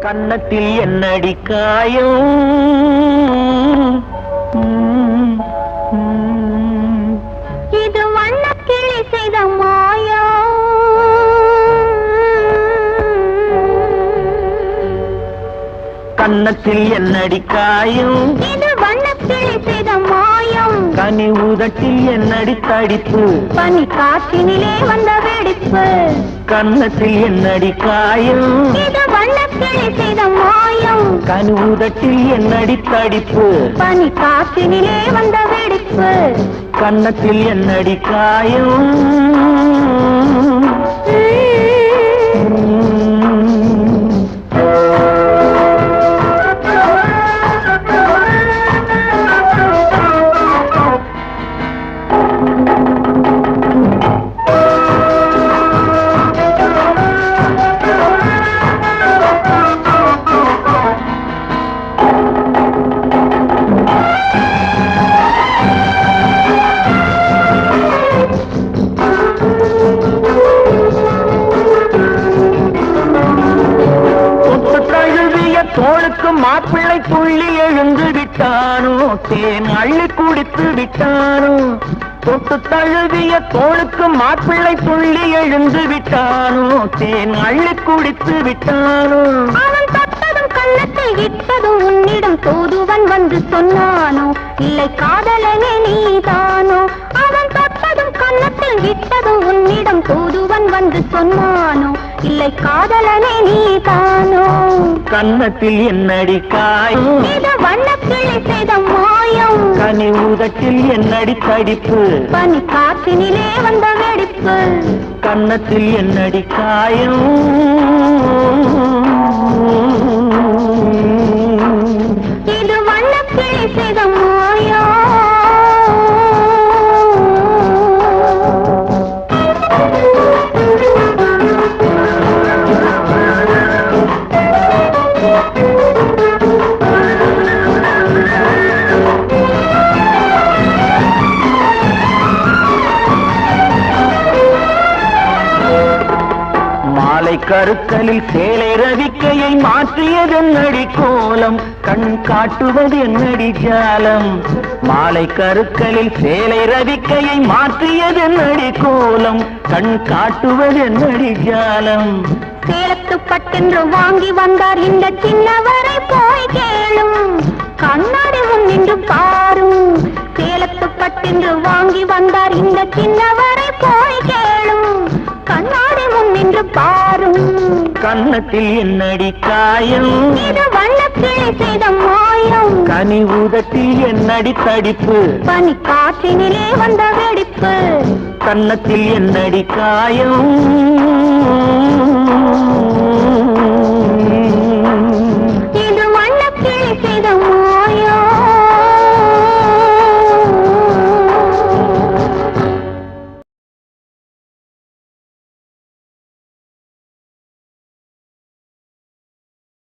கன்னத்தில் என்னடி காயம். இது வண்ணக்கிளி செய்த மாயம். கன்னத்தில் என்னடி காயம்? கனி உதட்டில் என்னடி தடிப்பு பனி காற்றினிலே வந்த வெடிப்பு. கன்னத்தில் என்னடி காயம் இது வண்ணக்கிளி செய்த மாயம். கனி உதட்டில் என்னடி தடிப்பு பனி காற்றினிலே வந்த வெடிப்பு. கன்னத்தில் என்னடி காயம் மாப்பிள்ளை துள்ளி எழுந்து விட்டானோ தேன் அள்ளி குடித்து விட்டானோ தொட்டு தழுவிய தோளுக்கு மாப்பிள்ளை துள்ளி எழுந்து விட்டானோ தேன் அள்ளி குடித்து விட்டானோ. அவன் தொட்டதும் கன்னத்தில் இட்டதும் உன்னிடம் தூதுவன் வந்து சொன்னானோ இல்லை காதலனே நீதானோ. அவன் தொட்டதும் கன்னத்தில் இட்டதும் உன்னிடம் தூதுவன் வந்து சொன்னானோ இல்லை காதலனே நீதானோ. கன்னத்தில் என்னடி மாயம். கனி உதட்டில் என்னடி தடிப்பு? பனி காற்றினிலே வந்த வெடிப்பு. கன்னத்தில் என்னடி காயம்? மாலை கருக்கலில் சேலை ரவிக்கையை மாற்றியது என்னடி கோலம்? கண் காட்டுவது என்னடி ஜாலம்? மாலை கருக்கலில் சேலை ரவிக்கையை மாற்றியது என்னடி கோலம்? கண் காட்டுவது என்னடி ஜாலம்? சேலத்து பட்டென்று வாங்கி வந்தார் இந்த சின்னவரை போய் கேளும். கண்ணாடி முன் நின்று பாரும். சேலத்து பட்டென்று வாங்கி வந்தார் இந்த சின்ன கன்னத்தில் என்னடி காயம்? கனி உதட்டில் என்னடி தடிப்பு? பனி காற்றினிலே வந்த வெடிப்பு. கன்னத்தில் என்னடி காயம்?